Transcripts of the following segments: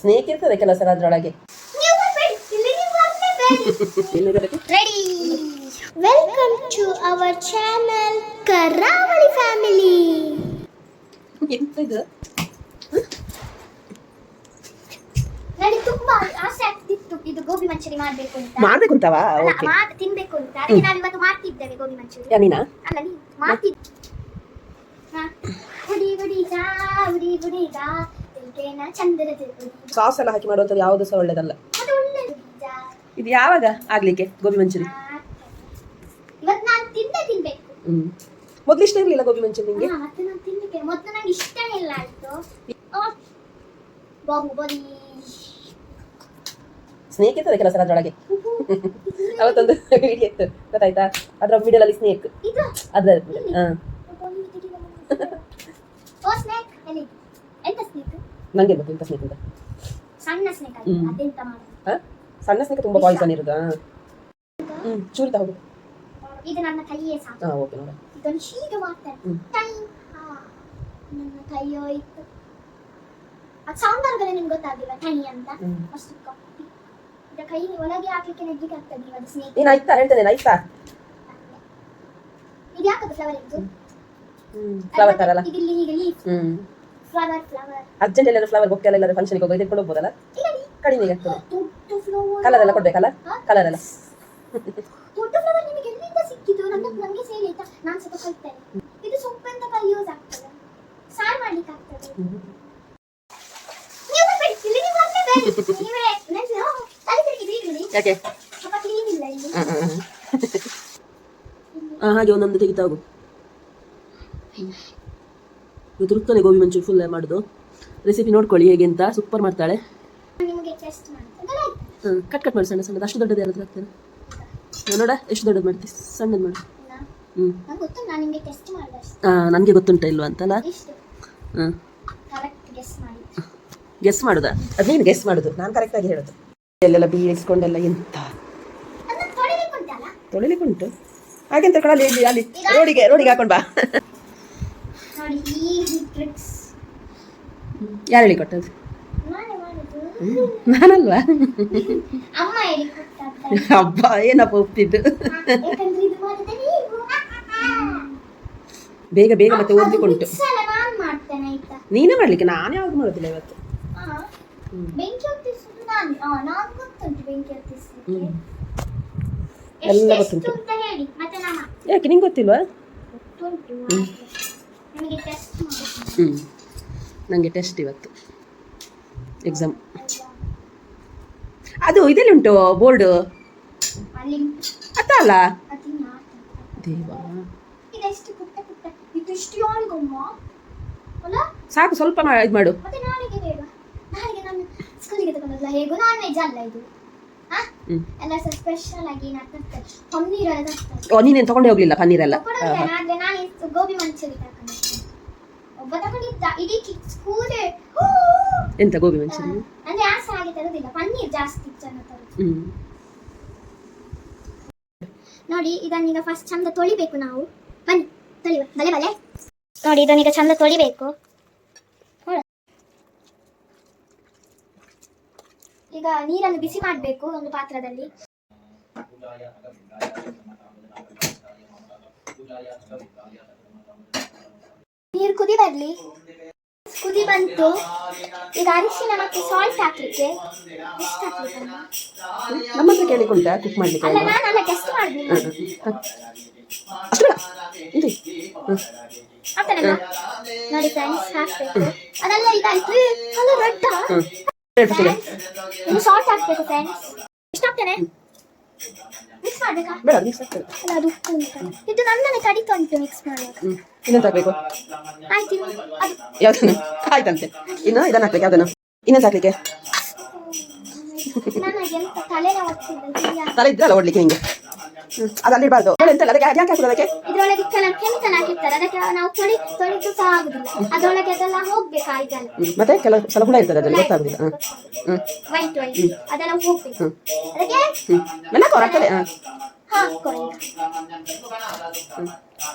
Snake ಇರ್ತದೆ ಕೆಲಸ ಅದ್ರೊಳಗೆ. Ready welcome to our channel Karavali family ಎಂತ ಇದು ನನಗೆ ತುಂಬಾ ಆಸೆ ಆಗ್ತಿತ್ತು. ಇದು ಗೋಬಿ ಮಂಚೂರಿ ಮಾಡ್ಬೇಕು ಅಂತ. ಮಾಡ್ಬೇಕು ಅಂತವಾ ಓಕೆ ಮಾಡ್ ತಿನ್ಬೇಕು ಅಂತ. ಅದಕ್ಕೆ ನಾವು ಇವತ್ತು ಮಾಡ್ತಿದ್ದೇವೆ ಗೋಬಿ ಮಂಚೂರಿ. ಯಾನಿನಾ ಅಲ್ಲ ನೀ ಮಾಡ್ತಿದ್ದೆ. ಸಾಸ್ ಎಲ್ಲ ಹಾಕಿ ಮಾಡುವಂಥದ್ದು ಯಾವುದು ಸಹ ಒಳ್ಳೇದಲ್ಲ. ಇದು ಯಾವಾಗ ಆಗ್ಲಿಕ್ಕೆ ಗೋಬಿ ಮಂಚೂರಿ? ಹ್ಮ್. ಮೊದ್ಲು ಇಷ್ಟ ಇರ್ಲಿಲ್ಲ ಗೋಬಿ ಮಂಚೂರಿ ನಿಮಗೆ ನಂಗೆ ಸ್ನೇಕ್ ಇರ್ತದೆ ಕೆಲಸ ಅದರೊಳಗೆ. ಅವತ್ತೊಂದು ವಿಡಿಯೋ ಇತ್ತು. ಗೊತ್ತಾಯ್ತಾ? ಅದರ ಮಿಡಲಲ್ಲಿ ಸ್ನೇಕ್. ಅದ್ರ ಹಾ. ಓ ಸ್ನೇಕ್? ಎಲ್ಲಿ? ಎಂತ ಸ್ನೇಕ್? ನಂಗೆ ಗೊತ್ತು ಇಂಥ ಸಣ್ಣ ಸ್ನೇಕ್ ಹ್ಮ್. ಅದೆಂತ ಮಾಡೋದು ಸಣ್ಣ ತುಂಬಾ ಪಾಯ್ಸನ್ ಇರುದಾ? ಹ್ಮ್ ಚೂರಿ ತಗೊಂಡು ಇದು ನನ್ನ ಕೈಯೇ ಸಾಕು. ಹಾ ಓಕೆ ನೋಡ. ಇದೊಂದು ಹೀಗೆ ಮಾಡ್ತಾರೆ ಹ್ಮ್. ಟೈ ಹಾ ನನ್ನ ಕೈಯೋಯ್ತು ಅದು ಸೌಂದರ್ಯದಲ್ಲಿ ನಿಮ್ಗೆ ಗೊತ್ತಾಗಿಲ್ಲ ಟೈ ಅಂತ. ಹ್ಮ್. ಅಷ್ಟು ಕಪ್ಪಿ ಇದು ಕೈ ಒಳಗೆ ಹಾಕ್ಲಿಕ್ಕೆ ನೆಗ್ಲಿಕ್ಕೆ ಆಗ್ತದೆ ನೀವು ಅದು ಸ್ನೇಕ್. ನೀನ್ ಆಯ್ತಾ? ಹೇಳ್ತೇನೆ ಇದು ಯಾಕದು ಫ್ಲವರ್ ಹ್ಮ್. ಫ್ಲವರ್ ಇಲ್ಲಿ ಹೀಗೆ ಹ್ಮ್. ಅರ್ಜೆಂಟ್ ಎಲ್ಲರೂ ಫ್ಲವರ್ ಬೊಕ್ಕೆ ಎಲ್ಲಾದ್ರೂ ಫಂಕ್ಷನ್ಗೆ ಹೋಗಿ ತೆಗೆದುಕೊಂಡು ಹೋಗ್ಬೋದಲ್ಲ ಕಡಿಮೆ ಆಗ್ತದೆ. ಕಲರ್ ಎಲ್ಲ ಕೊಡ್ಬೇಕಲ್ಲ? ಕಲರ್ ಎಲ್ಲ. ಹಾಗೆ ಒಂದೊಂದು ತೆಗಿತಾ ಹೋಗು. ಇವತ್ತು ರುಕ್ಕನೆ ಗೋಬಿ ಮಂಚೂರಿ ಫುಲ್ ಮಾಡುದು. ರೆಸಿಪಿ ನೋಡ್ಕೊಳ್ಳಿ ಹೇಗೆ ಅಂತ. ಸೂಪರ್ ಮಾಡ್ತಾಳೆ. ಕಟ್ ಕಟ್ ಮಾಡಿ ಸಣ್ಣ ಸಣ್ಣದು. ಅಷ್ಟು ದೊಡ್ಡದು ಯಾರಾದ್ರೂ ಆಗ್ತೇನೆ? ನೋಡ ಎಷ್ಟು ದೊಡ್ಡದು ಮಾಡ್ತೀವಿ ಸಣ್ಣದು ಮಾಡಿ. ಹ್ಞೂ ಹಾಂ ನನಗೆ ಗೊತ್ತುಂಟ ಇಲ್ವಾ ಅಂತಲ್ಲ? ಹ್ಞೂ ಗೆಸ್ ಮಾಡಿ. ಅದೇನು ಮಾಡುದಾ? ಅದು ನೀನು ಗೆಸ್ ಮಾಡುದು. ನಾನು ಕರೆಕ್ಟಾಗಿ ಹೇಳೋದು. ಎಲ್ಲೆಲ್ಲ ಬೀಳಿಸ್ಕೊಂಡೆಲ್ಲ ಎಂತ? ತೊಳಿಲಿಕ್ಕುಂಟು. ಹಾಗೆಂತ ಕಳಲಿ ಇಲ್ಲಿ ಅಲ್ಲಿ ರೋಡಿಗೆ ರೋಡಿಗೆ ಹಾಕೊಂಡು ಬಾ. ಯಾರು ಹೇಳಿ ಕೊಟ್ಟದ್ದು ನಾನೇ ಮಾಡಿದ್ದು ನಾನಲ್ವಾ? ಹಬ್ಬ ಏನಪ್ಪ ನೀವು ಬೇಗ ಬೇಗ ಮತ್ತೆ ಓದಿಕೊಂಡು ನಾನು ಮಾಡ್ಲಿಕ್ಕೆ? ನಾನು ಯಾವಾಗ ಮಾಡೋದಿಲ್ಲ ಇವತ್ತು. ಎಲ್ಲ ಗೊತ್ತುಂಟು. ಯಾಕೆ, ನಿಂಗೆ ಗೊತ್ತಿಲ್ವಾ? ಹ್ಞೂ ನನಗೆ ಟೆಸ್ಟ್ ಇವತ್ತು. ಎಕ್ಸಾಮ್ ಅದು ಇದೆಲ್ಲ ಉಂಟು ಬೋರ್ಡ್? ಅತ್ತ ಅಲ್ಲ? ದೇವಾ ಸಾಕು ಸ್ವಲ್ಪ ಇದು ಮಾಡು. ಸ್ಕೂಲಿಗೆ ತಗೊಂಡಲ್ಲ ಹೇಗೂ ನಾನ್ ವೆಜ್ ಅಲ್ಲ ಇದು. ಹಾ? ಎಲ್ಲ ಸ್ಪೆಷಲ್ ಆಗಿ ನೀನೇನು ತಗೊಂಡೇ ಹೋಗ್ಲಿಲ್ಲ ಪನ್ನೀರೆಲ್ಲ? ಗೋಬಿ ಮಂಚೂರಿ ಒಬ್ಬ ತಗೊಂಡಿದ್ದ ಇಡೀ ಸ್ಕೂಲ್ ಎಂತ ಗೋಬಿ ಮಂಚೂರಿ? ಅಂದ್ರೆ ಆಸೆ ಹಾಗೆ ತರೋದಿಲ್ಲ ಪನ್ನೀರ್ ಜಾಸ್ತಿ ಜನ ತರುದು. ನೋಡಿ ಇದನ್ನೀಗ ಫಸ್ಟ್ ಚಂದ ತೊಳಿಬೇಕು ನಾವು. ಬನ್ನಿ ತೊಳಿ ಬಲೆ ಬಲೆ. ನೋಡಿ ಇದನ್ನೀಗ ಚಂದ ತೊಳಿಬೇಕು. ಈಗ ನೀರನ್ನು ಬಿಸಿ ಮಾಡಬೇಕು ಒಂದು ಪಾತ್ರದಲ್ಲಿ. ನೀರು ಕುದಿ ಬರಲಿ. ಕುದಿ ಬಂತು. ಈಗ ಅರಿಶಿನ ಮತ್ತೆ ಸಾಲ್ಟ್ ಹಾಕ್ಲಿಕ್ಕೆ ಎಷ್ಟು ಹಾಕ್ಲಿಕ್ಕೆ ಅಮ್ಮ? ನಮ್ಮ ಹತ್ರ ಕುಕ್ ಮಾಡ್ಲಿಕ್ಕೆ ಅಲ್ಲ? ನಾನಲ್ಲ ಟೆಸ್ಟ್. ಅಷ್ಟು ಇದು ಹ್ಮ್. ನೋಡಿ ಫ್ರೆಂಡ್ಸ್ ಹಾಕ್ಬೇಕು. ಅದೆಲ್ಲ ಇದಾಯ್ತು ಅಲ್ಲ ರೆಡ್ ಹ್ಮ್. ಹೇಳು first ಇನ್ನು ಸಾಲ್ಟ್ ಹಾಕ್ಬೇಕು ಫ್ರೆಂಡ್ಸ್ ಎಷ್ಟು ಹಾಕ್ತೇನೆ ಮಿಕ್ಸ್ ಮಾಡ್ಬೇಕಾ ಬೇಡ ಅದು mix ಆಗ್ತದೆ. ಅಲ್ಲ ಅದು ಉಪ್ಪು ಉಂಟು. ಇದು ನನ್ನನ್ನೇ ಕಡಿತ ಉಂಟು ಮಿಕ್ಸ್ ಮಾಡುವಾಗ ಇನ್ನೊಂದು ಹಾಕ್ಬೇಕು? ಆಯ್ತು ಇನ್ನು ಅದು. ಯಾವ್ದನ್ನು? ಆಯ್ತಂತೆ. ಇನ್ನು ಇದನ್ನ ಹಾಕ್ಬೇಕು ಯಾವ್ದನ್ನು? ಇನ್ನೊಂದು ಹಾಕ್ಲಿಕ್ಕೆ? ನನಗೆ ಎಂತ ತಲೆ ಇದ್ರಲ್ಲ ಓಡ್ಲಿಕ್ಕೆ ನಿಂಗೆ. ಹ್ಮ್ ಅದು ಅಲ್ಲಿ ಇಡಬಾರ್ದು ಅದಕ್ಕೆ ಯಾಕೆ ಹಾಕುದು ಅದಕ್ಕೆ? ಇದ್ರೊಳಗೆ ಕೆಲವು ಕೆಮಿಕಲ್ ಹಾಕಿರ್ತಾರೆ ಅದಕ್ಕೆ ನಾವು ತೊಳಿ ತೊಳಿದು ಸಹ ಆಗುದಿಲ್ಲ ಅದ್ರೊಳಗೆ ಅದೆಲ್ಲ ಹೋಗ್ಬೇಕು ಆಯ್ತಲ್ಲ ಹ್ಮ್. ಮತ್ತೆ ಕೆಲವು ಸಲ ಹುಳ ಇರ್ತದೆ ಅದ್ರಲ್ಲಿ ಗೊತ್ತಾಗುದಿಲ್ಲ. ಹ್ಮ್ ಹ್ಮ್. ವೈಟ್ ವೈಟ್ ಅದೆಲ್ಲ ಹೋಗ್ಬೇಕು. ಹ್ಮ್. ಅದಕ್ಕೆ? ಹ್ಮ್. ಮೆಲ್ಲ ಹಾಕೋ ಆಗ್ತದೆ ಹಾಂ ಹಾಕೋ ಈಗ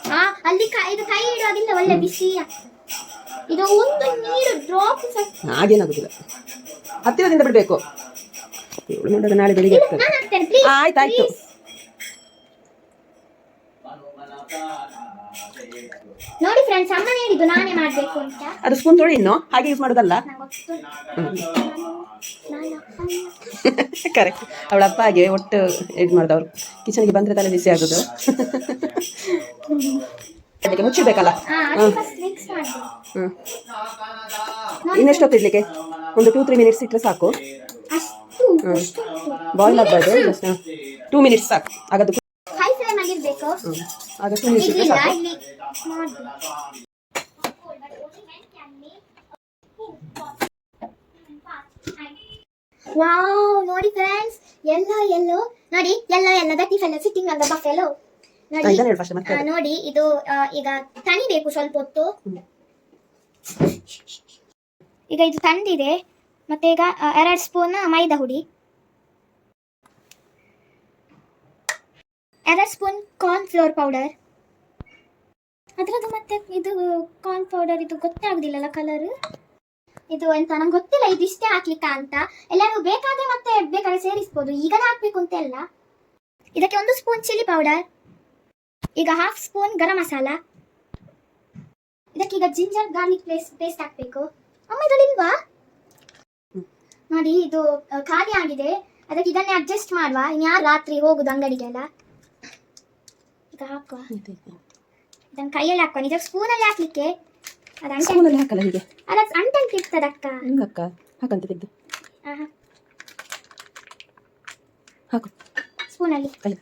ಹಾ ಅಲ್ಲಿ ಕೈ ಇದು ಕೈ ಇಡೋದಿಲ್ಲ ಒಳ್ಳೆ ಬಿಸಿ ಆಗ್ತದೆ. ಇದು ಒಂದು ನೀರು ಡ್ರಾಪ್ ಹಾಗೇನಾಗುದಿಲ್ಲ. ಹತ್ತಿರದಿಂದ ಬಿಡಬೇಕು. ಇವಳು ನಾಳೆ ಬೆಳಿಗ್ಗೆ ಆಗ್ತದೆ. ನಾನು ಹಾಕ್ತೇನೆ ಪ್ಲೀಸ್ ಆಯ್ತಾಯ್ತು ನೋಡಿ ಫ್ರೆಂಡ್ಸ್ ಅಮ್ಮ ಹೇಳಿದ್ದು ನಾನೇ ಮಾಡಬೇಕು ಅಂತ. ಅದು ಸ್ಪೂನ್ ತೊಳಿ ಇನ್ನು. ಹಾಗೆ ಯೂಸ್ ಮಾಡೋದಲ್ಲ? ಕರೆಕ್ಟ್ ಅವಳ ಅಪ್ಪ ಹಾಗೆ ಒಟ್ಟು ಇದು ಮಾಡಿದವ್ರು. ಕಿಚನ್ಗೆ ಬಂದ್ರೆ ತಲೆ ಬಿಸಿ ಆಗೋದು. ಅದಕ್ಕೆ ಮುಚ್ಚಿರ್ಬೇಕಲ್ಲ ಹ್ಞೂ ಅದು ಫಸ್ಟ್ ಮಿಕ್ಸ್ ಹ್ಮ್. ಇನ್ನೆಷ್ಟು ಹೊತ್ತು ಇಡ್ಲಿಕ್ಕೆ? ಒಂದು ಟೂ ತ್ರೀ ಮಿನಿಟ್ಸ್ ಇಟ್ಟರೆ ಸಾಕು. ಹ್ಞೂ ಬಾಯ್ಲ್ ಆಗ್ಬಾರ್ದು. ಜಸ್ಟ್ ಟೂ ಮಿನಿಟ್ಸ್ ಸಾಕು. ಆಗದು. ಆಗ ಟೂ ಮಿನಿಟ್ಸ್ ಇಟ್ಟರೆ ಸಾಕು. ವಾವ್ ನೋಡಿ ಫ್ರೆಂಡ್ಸ್ ಎಲ್ಲೋ ಎಲ್ಲೋ ನೋಡಿ ಎಲ್ಲೋ ಎಲ್ಲೋ ದಟ್ ಇಸ್ ಎಲ್ಲ ಸಿಟ್ಟಿಂಗ್ ಆನ್ ದ ಬಫೆಲೋ ನೋಡಿ ನೋಡಿ ಇದು ಈಗ ತಣಿಬೇಕು ಸ್ವಲ್ಪ ಹೊತ್ತು. ಈಗ ಇದು ತಂದಿದೆ. ಮತ್ತೆ ಈಗ ಎರಡು ಸ್ಪೂನ್ ಮೈದಾ ಹುಡಿ. ಎರಡು ಸ್ಪೂನ್ ಕಾರ್ನ್ ಫ್ಲೋರ್ ಪೌಡರ್ ಅದ್ರದ್ದು ಮತ್ತೆ ಇದು ಕಾರ್ನ್ ಪೌಡರ್ ಇದು ಗೊತ್ತೇ ಆಗುದಿಲ್ಲಲ್ಲ ಕಲರ್ ಇದು ಎಂತ ನಂಗೆ ಗೊತ್ತಿಲ್ಲ ಇದಿಷ್ಟೇ ಹಾಕ್ಲಿಕ್ಕ ಅಂತ. ಎಲ್ಲರೂ ಬೇಕಾದ್ರೆ ಮತ್ತೆ ಬೇಕಾದ್ರೆ ಸೇರಿಸ್ಬೋದು. ಈಗಲೇ ಹಾಕ್ಬೇಕು ಅಂತ ಎಲ್ಲ ಇದಕ್ಕೆ ಒಂದು ಸ್ಪೂನ್ ಚಿಲ್ಲಿ ಪೌಡರ್ ಈಗ ಹಾಫ್ ಸ್ಪೂನ್ ಗರಂ ಮಸಾಲ. ಇದಕ್ಕೆ ಈಗ ಜಿಂಜರ್ ಗಾರ್ಲಿಕ್ ಪೇಸ್ಟ್ ಪೇಸ್ಟ್ ಹಾಕ್ಬೇಕು. ಅಮ್ಮ, ಇದ್ರಲ್ಲಿ ಇಲ್ವಾ? ನೋಡಿ, ಇದು ಖಾಲಿ ಆಗಿದೆ. ಅದಕ್ಕೆ ಇದನ್ನೇ ಅಡ್ಜಸ್ಟ್ ಮಾಡುವ. ಇನ್ಯಾರು ರಾತ್ರಿ ಹೋಗುದು ಅಂಗಡಿಗೆಲ್ಲ? ಈಗ ಹಾಕುವ. ಇದನ್ನ ಕೈಯಲ್ಲಿ ಹಾಕುವ ನಿಜ ಸ್ಪೂನಲ್ಲಿ ಹಾಕ್ಲಿಕ್ಕೆ ಅದು ಅಂಟೆ ಸ್ಪೂನಲ್ಲಿ ಹಾಕಲ್ಲ ಹೀಗೆ? ಅದ ಅಕ್ಕ. ಹಿಂಗಕ್ಕ? ಹಾಕಂತ ತೆಗೆದು ಹಾಕು. ಸ್ಪೂನಲ್ಲಿ. ಕೈ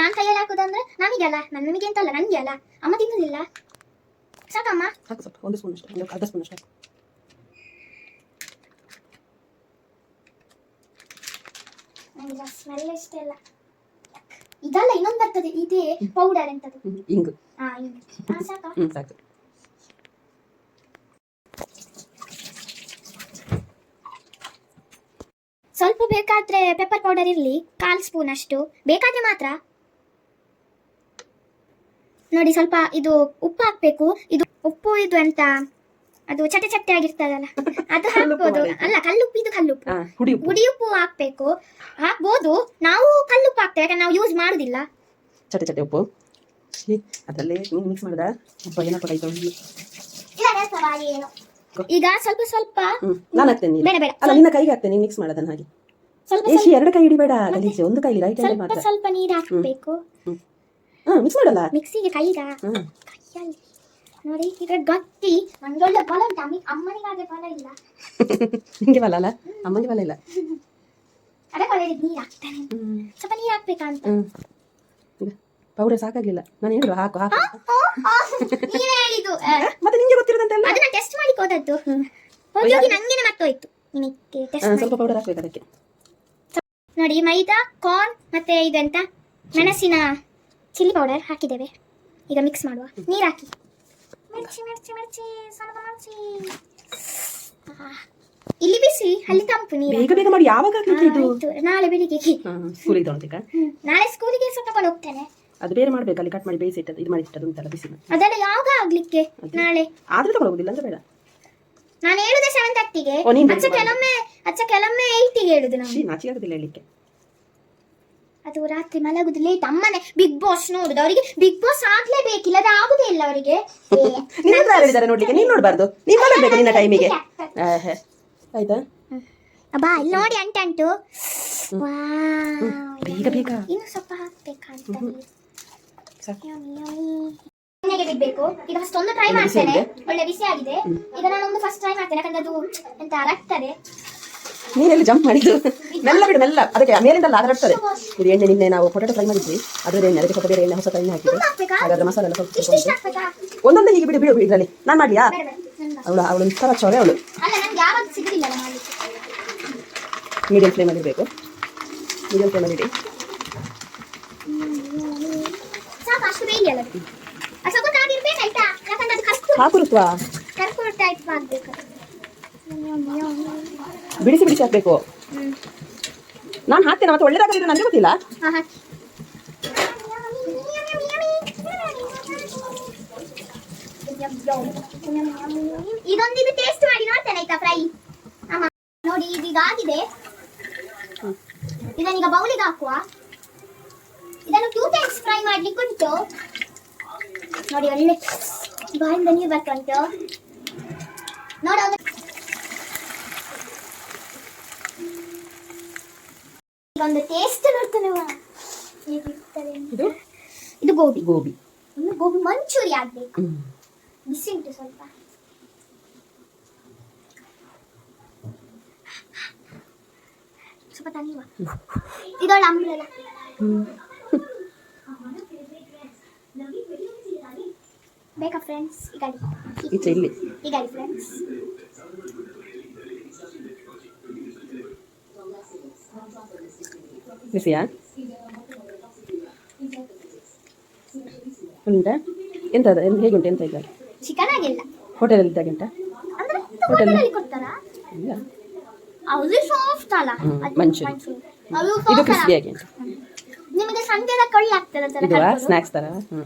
ನಾನು ಕೈಯಲ್ಲಿ ಹಾಕೋದಂದ್ರೆ ನಮಗೆಲ್ಲ ನಮಗೆ ಅಂತ ಅಲ್ಲ ನನಗೆ ಅಲ್ಲ ಅಮ್ಮ ತಿನ್ನೋದಿಲ್ಲ. ಸಾಕಮ್ಮ. ಹಾಕು ಸ್ವಲ್ಪ ಒಂದು ಸ್ಪೂನ್ ಅಷ್ಟೇ. ಒಂದು ಅರ್ಧ ಸ್ಪೂನ್ ಅಷ್ಟೇ. ನನಗೆ ಸ್ಮೆಲ್ ಇಷ್ಟ ಇಲ್ಲ. ಇದಲ್ಲ ಇನ್ನೊಂದು ಬರ್ತದೆ ಇದೇ ಪೌಡರ್ ಎಂತದು? ಇಂಗು. ಹಿಂಗು ಹಾ ಹಿಂಗೆ ಹಾ ಸಾಕಾ? ಹ್ಞೂ ಸಾಕು. ಸ್ವಲ್ಪ ಬೇಕಾದ್ರೆ ಪೆಪ್ಪರ್ ಪೌಡರ್ ಇರಲಿ ಕಾಲ್ ಸ್ಪೂನ್ ಅಷ್ಟು. ಬೇಕಾದ್ರೆ ಮಾತ್ರ. ನೋಡಿ ಸ್ವಲ್ಪ ಇದು ಉಪ್ಪು ಹಾಕ್ಬೇಕು. ಇದು ಉಪ್ಪು ಇದು ಅಂತ ಅದು ಚಟೆ ಚಟ್ಟೆ ಆಗಿರ್ತದಲ್ಲ ಅದು ಹಾಕ್ಬೋದು. ಅಲ್ಲ ಕಲ್ಲುಪ್ಪು ಇದು ಕಲ್ಲುಪ್ಪು. ಹುಡಿಯುಪ್ಪು. ಹುಡಿ ಉಪ್ಪು ಹಾಕ್ಬೇಕು. ಹಾಕ್ಬೋದು. ನಾವು ಕಲ್ಲುಪ್ಪು ಹಾಕ್ತೇವೆ ಯಾಕಂದ್ರೆ ನಾವು ಯೂಸ್ ಮಾಡುದಿಲ್ಲ. ಚಟೆ ಚಟೆ ಉಪ್ಪು ಅದರಲ್ಲೇ ಮಿಕ್ಸ್ ಮಾಡಿದ? ಉಪ್ಪು ಏನಪ್ಪ ಏನು. ಈಗ ಸ್ವಲ್ಪ ಸ್ವಲ್ಪ ನಾನು ಹಾಕ್ತೇನೆ ಬೇಡ ಬೇಡ. ಅಲ್ಲ ನಿನ್ನ ಕೈಗೆ ಹಾಕ್ತೇನೆ ಮಿಕ್ಸ್ ಮಾಡೋದನ್ನ ಹಾಗೆ. ಸ್ವಲ್ಪ ಏ ಎರಡು ಕೈ ಹಿಡಿಬೇಡ ಗಲೀಜೆ ಒಂದು ಕೈ ರೈಟ್ ಹ್ಯಾಂಡ್ ಮಾತ್ರ. ಸ್ವಲ್ಪ ನೀರು ಹಾಕ್ಬೇಕು. ಹ್ಮ್ ಮಿಕ್ಸ್ ಮಾಡಲ್ಲ? ಮಿಕ್ಸಿಗೆ ಕೈಗ? ಹಾಂ ಕೈಯಲ್ಲಿ. ನೋಡಿ ಈಗ ಗಟ್ಟಿ ನಂಗೊಳ್ಳೆ ಬಲ ಉಂಟು. ಅಮ್ಮಿ ಅಮ್ಮನಿಗಾದ್ರೆ ಬಲ ಇಲ್ಲ. ನಿಂಗೆ ಬಲ ಅಲ್ಲ? ಅಮ್ಮಂಗೆ ಬಲ ಇಲ್ಲ? ಅದಕ್ಕೆ ಒಳ್ಳೆ ನೀರು ಹಾಕ್ತಾನೆ. ಸ್ವಲ್ಪ ನೀರು ಹಾಕ್ಬೇಕಾ ಅಂತ? ಈಗ ಪೌಡರ್ ಸಾಕಾಗ್ಲಿಲ್ಲ. ನಾನು ಹೇಳಿದ್ರು ಹಾಕು ಹಾಕು. ನೀವೇ ಹೇಳಿದ್ದು. ಆ, ಮತ್ತೆ ನಿಂಗೆ ಗೊತ್ತಿರೋದಂತೆಲ್ಲ? ಅದನ್ನ ಟೆಸ್ಟ್ ಮಾಡಿ ಹೋದದ್ದು. ಹೋಗಿ ಹೋಗಿ ಮತ್ತೆ ಮರ್ತೋಯ್ತು. ನಿನಗೆ ಟೆಸ್ಟ್ ಸ್ವಲ್ಪ ಪೌಡರ್ ಹಾಕ್ಬೇಕು ಅದಕ್ಕೆ. ನೋಡಿ ಮೈದಾ ಕಾರ್ನ್ ಮತ್ತೆ ಇದೆಂತ ಮೆಣಸಿನ ಚಿಲ್ಲಿ ಪೌಡರ್ ಹಾಕಿದ್ದೇವೆ. ಈಗ ಮಿಕ್ಸ್ ಮಾಡುವ. ನೀರು ಹಾಕಿ. ಮಿರ್ಚಿ ಮಿರ್ಚಿ ಮಿರ್ಚಿ ಸಣ್ಣದ ಮಿರ್ಚಿ. ಇಲ್ಲಿ ಬಿಸಿ ಅಲ್ಲಿ ತಂಪು ನೀರು. ಬೇಗ ಬೇಗ ಮಾಡಿ ಯಾವಾಗ ಹಾಕ್ಲಿಕ್ಕೆ ಇದು ಆಯ್ತು. ನಾಳೆ ಬೆಳಿಗ್ಗೆ ಸ್ಕೂಲಿಗೆ ತೊಗೊಳ್ತೀಕ ನಾಳೆ ಸ್ಕೂಲಿಗೆ ಸಹ ತಗೊಂಡು ಹೋಗ್ತೇನೆ. ಅದು ಬೇರೆ ಮಾಡ್ಬೇಕು ಅಲ್ಲಿ ಕಟ್ ಮಾಡಿ ಬೇಯಿಸಿ ಇಟ್ಟದ್ದು ಇದು ಮಾಡಿ ಇಟ್ಟದ್ದು ಉಂಟಲ್ಲ ಬಿಸಿ ಮಾಡಿ. ಅದೆಲ್ಲ ಯಾವಾಗ ಆಗ್ಲಿಕ್ಕೆ ನಾಳೆ? ಆದ್ರೆ ತಗೊಳ್ಳೋದಿಲ್ಲ ಅಂದ್ರೆ ಬೇಡ. ನಾನು ಹೇಳುದೇ ಸೆವೆನ್ ತರ್ಟಿಗೆ ಓ, ನೀನ್ ಅಚ್ಚ ಬೆಳಿಗ್ಗೆ ಕೆಲವೊಮ್ಮೆ ಅಚ್ಚ ಕೆಲವೊಮ್ಮೆ ಏಯ್ಟಿಗೆ ಹೇಳುದು ನಾನು. ಶೀ ನಾಚಿಕೆ ಆಗೋದಿಲ್ಲ ಹೇಳಲಿಕ್ಕೆ ಅದು ರಾತ್ರಿ ಮಲಗುದು ಲೇಟ್ ಅಮ್ಮನೆ ಬಿಗ್ ಬಾಸ್ ನೋಡುದು. ಅವರಿಗೆ ಬಿಗ್ ಬಾಸ್ ಆಗ್ಲೇಬೇಕಿಲ್ಲ. ಅದು ಆಗುದೇ ಇಲ್ಲ ಅವರಿಗೆ. ನಿನ್ನ ಹೇಳಿದ್ದಾರೆ ನೋಡ್ಲಿಕ್ಕೆ? ನೀನು ನೋಡಬಾರ್ದು. ನೀನ್ ಮಲಗಬೇಕು ನಿನ್ನ ಟೈಮಿಗೆ ಆಯ್ತಾ? ಬಾ ಇಲ್ಲಿ ನೋಡಿ ಅಂಟು ವಾ ಬೇಗ ಬೇಗ. ಇನ್ನು ಸ್ವಲ್ಪ ಹಾಕ್ಬೇಕಂತ ಬಿಡ್ಬೇಕು. ಈಗ ಫಸ್ಟ್ ಒಂದು ಟ್ರೈ ಮಾಡ್ತೇನೆ. ಒಳ್ಳೆ ಬಿಸಿ ಆಗಿದೆ. ಈಗ ನಾನು ಒಂದು ಫಸ್ಟ್ ಟ್ರೈ ಮಾಡ್ತೇನೆ. ಯಾಕಂದ್ರೆ ಅದು ಎಂತ ಅರಗ್ತದೆ ನೀನೆಲ್ಲಿ ಜಂಪ್ ಮಾಡಿದ್ದು. ಮೆಲ್ಲ ಬಿಡು ಮೆಲ್ಲ. ಅದಕ್ಕೆ ಮೇಲಿಂದ ಹರಡ್ತದೆ ಇದು ಎಣ್ಣೆ ನಿನ್ನೆ ನಾವು ಪೊಟೆಟೊ ಫ್ರೈ ಮಾಡಿದ್ವಿ. ಅದ್ರ ಎಣ್ಣೆ ಅದಕ್ಕೆ ಸ್ವಲ್ಪ ಬೇರೆ ಎಣ್ಣೆ ಹೊಸ ಎಣ್ಣೆ ಹಾಕಿದ್ವಿ ಹಾಕ್ಬೇಕಾ ಹಾಗಾದ್ರೆ ಮಸಾಲೆ ಎಲ್ಲ ಸ್ವಲ್ಪ ಒಂದೊಂದೇ ಹೀಗೆ ಬಿಡು ಬಿಡು ಇದರಲ್ಲಿ. ನಾನು ಮಾಡ್ಲಿಯಾ? ಅವಳು ಅವಳು ಒಂಥರ ಚೊರೆ ಅವಳು. ಮೀಡಿಯಂ ಫ್ಲೇಮಲ್ಲಿ ಇರಬೇಕು. ಮೀಡಿಯಂ ಫ್ಲೇಮಲ್ಲಿ ಇಡಿ. ಹಾಕುರುತ್ವಾ ಟೈಪ್ ಆಗ್ಬೇಕು ಬಿಡಿಸಿ ಬಿಡಿಸಿ ಹಾಕ್ಬೇಕು. ನಾನು ಹಾಕ್ತೇನೆ, ಮತ್ತೆ ಒಳ್ಳೇದಾಗಲಿಲ್ಲ ನನಗೆ ಗೊತ್ತಿಲ್ಲ. ಇದೊಂದು ಇದು ಟೇಸ್ಟ್ ಮಾಡಿ ನೋಡ್ತೇನೆ ಆಯ್ತಾ ಫ್ರೈ ನೋಡಿ ಇದೀಗ ಆಗಿದೆ. ಇದನ್ನೀಗ ಬೌಲಿಗೆ ಹಾಕುವ. ಇದನ್ನು ಟೂ ಟೈಮ್ಸ್ ಫ್ರೈ ಮಾಡ್ಲಿಕ್ಕೆ ನೋಡಿ ಒಳ್ಳೆ ಬಾಯಿಂದ ನೀರು ಬರ್ತಾ ಉಂಟು. ನೋಡ ಒಂದು ಟೇಸ್ಟ್ ನೋಡ್ತಾನೆ. ಇದು ಇದು? ಗೋಬಿ. ಗೋಬಿ. ಇನ್ನು ಗೋಬಿ ಮಂಚೂರಿ ಆಗ್ಬೇಕು. ಬಿಸಿ ಉಂಟು ಸ್ವಲ್ಪ. ಸ್ವಲ್ಪ ತಣಿವ ಇದೊಳ ಅಂಬ್ರೆಲ್ಲ ಹ್ಮ್. ಬೇಕಾ ಫ್ರೆಂಡ್ಸ್ ಈಗ ಈಚೆ ಇಲ್ಲಿ ಈಗ ಫ್ರೆಂಡ್ಸ್ ಬಿಸಿಯಾ ಉಂಟಾ? ಎಂತ ಹೇಗುಂಟು? ಎಂತ ಈಗ ಚಿಕನ್ ಆಗಿಲ್ಲ ಹೋಟೆಲಲ್ಲಿ ಇದ್ದಾಗ ಉಂಟಾ ಹೋಟೆಲ್ ಇಲ್ಲ. ಅದು ಸಾಫ್ಟ್ ಅಲ್ಲ. ಮಂಚೂರಿ. ಇದು ಕ್ರಿಸ್ಪಿ ಆಗಿ ನಿಮಗೆ ಸಂಜೆದ ಕಳ್ಳಿ ಆಗ್ತದೆ ತರ ಇದು ಸ್ನ್ಯಾಕ್ಸ್ ಥರ ಹ್ಞೂ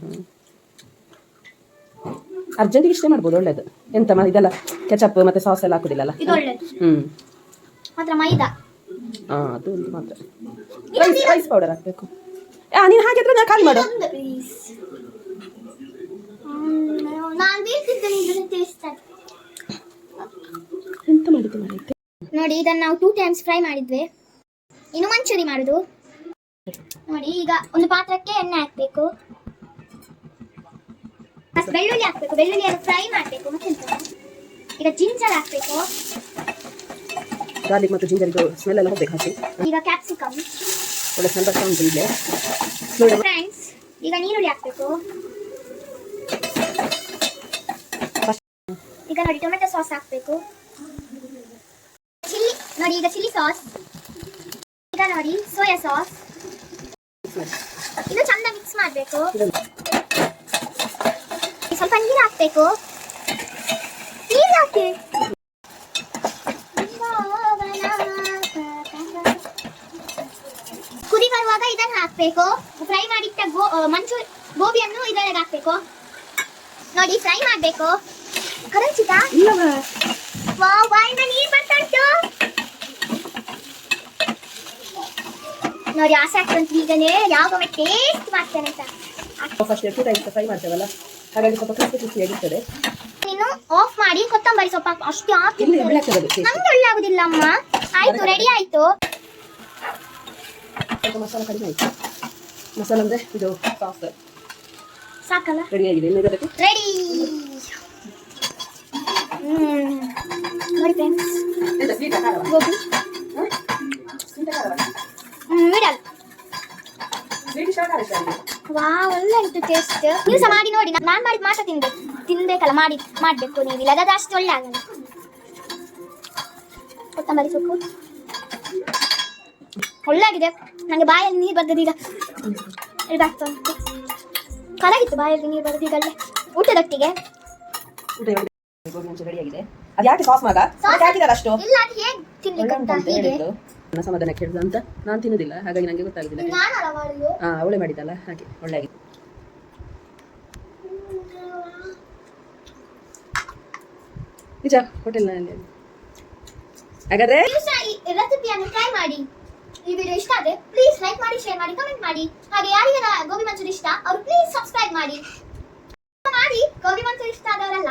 ಅರ್ಜೆಂಟಿಗೆ ಇಷ್ಟೇ ಮಾಡ್ಬೋದು ಒಳ್ಳೇದು. ಎಂತ ಇದೆಲ್ಲ ಕೆಚಪ್ ಮತ್ತೆ ಸಾಸ್ ಎಲ್ಲ ಹಾಕುದಿಲ್ಲಲ್ಲ? ಇದು ಒಳ್ಳೇದು. ಮಾತ್ರ ಮೈದಾ. ಹಾಂ ಅದು ಒಂದು ಮಾತ್ರ. ರೈಸ್ ರೈಸ್ ಪೌಡರ್ ಹಾಕಬೇಕು. ಆ ನೀನು ಹಾಕಿದ್ರೆ ನಾ ಖಾಲಿ ಮಾಡು. ಎಂತ ಮಾಡಿದ್ದು ಮಾಡಿದ್ದೆ ನೋಡಿ ಇದನ್ನ ನಾವು ಟೂ ಟೈಮ್ಸ್ ಫ್ರೈ ಮಾಡಿದ್ವಿ. ಇನ್ನು ಮಂಚೂರಿ ಮಾಡುದು. ನೋಡಿ ಈಗ ಒಂದು ಪಾತ್ರಕ್ಕೆ ಎಣ್ಣೆ ಹಾಕ್ಬೇಕು. ಫಸ್ಟ್ ಬೆಳ್ಳುಳ್ಳಿ ಹಾಕ್ಬೇಕು. ಬೆಳ್ಳುಳ್ಳಿ ಫ್ರೈ ಮಾಡಬೇಕು. ಮತ್ತೆಂತ? ಈಗ ಜಿಂಜರ್ ಹಾಕ್ಬೇಕು. ಗಾರ್ಲಿಕ್ ಮತ್ತು ಜಿಂಜರ್ ಇದು ಸ್ಮೆಲ್ ಎಲ್ಲ ಹೋಗ್ಬೇಕು ಹಾಕಿ ಈಗ ಕ್ಯಾಪ್ಸಿಕಮ್ ಒಳ್ಳೆ ಸ್ಮೆಲ್ ಬರ್ತಾ ಉಂಟು ಇಲ್ಲೇ. ಫ್ರೆಂಡ್ಸ್ ಈಗ ನೀರುಳ್ಳಿ ಹಾಕ್ಬೇಕು. ಈಗ ನೋಡಿ ಟೊಮೆಟೊ ಸಾಸ್ ಹಾಕ್ಬೇಕು. ಚಿಲ್ಲಿ ನೋಡಿ ಈಗ ಚಿಲ್ಲಿ ಸಾಸ್ ಈಗ ನೋಡಿ ಸೋಯಾ ಸಾಸ್ ಇದು ಚಂದ ಮಿಕ್ಸ್ ಮಾಡಬೇಕು. ಸ್ವಲ್ಪ ನೀರು ಹಾಕ್ಬೇಕು. ನೀರು ಹಾಕಿ ಕುದಿ ಬರುವಾಗ ಇದನ್ನು ಹಾಕ್ಬೇಕು. ಫ್ರೈ ಮಾಡಿಟ್ಟ ಗೋ ಮಂಚೂರಿ ಗೋಬಿಯನ್ನು ಇದರೊಳಗೆ ಹಾಕ್ಬೇಕು. ನೋಡಿ ಫ್ರೈ ಮಾಡಬೇಕು. ಕರಂಚಿತ? ವಾವ್ ಬಾಯಿಂದ ನೀರು ಬರ್ತಾ ಉಂಟು ನೋಡಿ ಆಸೆ ಆಗ್ತಂತ ಈಗಲೇ. ಯಾವಾಗ ಟೇಸ್ಟ್ ಮಾಡ್ತೇನೆ ಅಂತ. ಫಸ್ಟ್ ಟೂ ಟೈಮ್ಸ್ ಫ್ರೈ ಮಾಡ್ತೇವಲ್ಲ? ಹಾಗಾಗಿ ಸ್ವಲ್ಪ ಕ್ರಿಸ್ಪಿ ಕ್ರಿಸ್ಪಿ ಆಗಿರ್ತದೆ. ನೀನು ಆಫ್ ಮಾಡಿ ಕೊತ್ತಂಬರಿ ಸೊಪ್ಪು ಹಾಕು. ಅಷ್ಟು. ನಮ್ಗೆ ಒಳ್ಳೆ ಆಗುದಿಲ್ಲ ಅಮ್ಮ ಆಯ್ತು ರೆಡಿ ಆಯ್ತು. ಸ್ವಲ್ಪ ಮಸಾಲ ಕಡಿಮೆ ಆಯ್ತು. ಮಸಾಲ ಅಂದರೆ ಇದು ಸಾಸ್ ಸಾಕಲ್ಲ? ರೆಡಿ! ನೋಡಿ ಫ್ರೆಂಡ್ಸ್ ಗೋಬಿ? ಮಿಡಲ್ ಉಂಟು ಟೇಸ್ಟ್ ನೀವು ಸಹ ಮಾಡಿ ನೋಡಿ ನಾನು ಮಾಡಿದ್ ಮಾತ್ರ ತಿನ್ಬೇಕು ತಿನ್ಬೇಕಲ್ಲ ಮಾಡಿ ಮಾಡಬೇಕು ನೀವು ಇಲ್ಲದ ಅಷ್ಟು ಒಳ್ಳೆ ಆಗಲ್ಲ. ಕೊತ್ತಂಬರಿ ಸೊಪ್ಪು. ಒಳ್ಳೆ ಆಗಿದೆ. ನನಗೆ ಬಾಯಲ್ಲಿ ನೀರು ಬರ್ತದೆ ಈಗ ಇದಾಗ್ತಾ ಕರಗಿತ್ತು ಬಾಯಲ್ಲಿ ನೀರು ಬರೋದು ಈಗಲ್ಲೇ ಊಟದೊಟ್ಟಿಗೆ? ಗೋಬಿ ಮಂಚೂರಿ ಅದು ಯಾಕೆ ಸಾಸ್ ಮಗ ಅದಕ್ಕೆ ಹಾಕಿದಾರ ಅಷ್ಟು? ಇಲ್ಲ ಅದು ಹೇಗೆ ತಿನ್ಲಿಕ್ಕೆ ಅಂತ ಹೀಗೆ? ಹೇಳಿದ್ದು. ನನ್ನ ಸಮಾಧಾನ ಅಂತ ನಾನು ತಿನ್ನುದಿಲ್ಲ ಹಾಗಾಗಿ ನನಗೆ ಗೊತ್ತಾಗುದಿಲ್ಲ. ನಾನಲ್ಲ ಹಾ ಅವಳೆ ಮಾಡಿದ್ದಲ್ಲ ಹಾಗೆ ಒಳ್ಳೆ ಆಗಿದೆ ನಿಜ ಹೋಟೆಲ್ನಲ್ಲಿ ಹಾಗಾದ್ರೆ? ರೆಸಿಪಿಯನ್ನು ಟ್ರೈ ಮಾಡಿ. ಈ ವಿಡಿಯೋ ಇಷ್ಟ ಆದ್ರೆ ಪ್ಲೀಸ್ ಲೈಕ್ ಮಾಡಿ ಶೇರ್ ಮಾಡಿ ಕಮೆಂಟ್ ಮಾಡಿ. ಹಾಗೆ ಯಾರಿಗೆಲ್ಲ ಗೋಬಿ ಮಂಚೂರಿ ಇಷ್ಟ, ಅವ್ರು ಪ್ಲೀಸ್ ಸಬ್ಸ್ಕ್ರೈಬ್ ಮಾಡಿ. ಮಾಡಿ ಗೋಬಿ ಮಂಚೂರಿ ಇಷ್ಟ ಆದವರಲ್ಲ.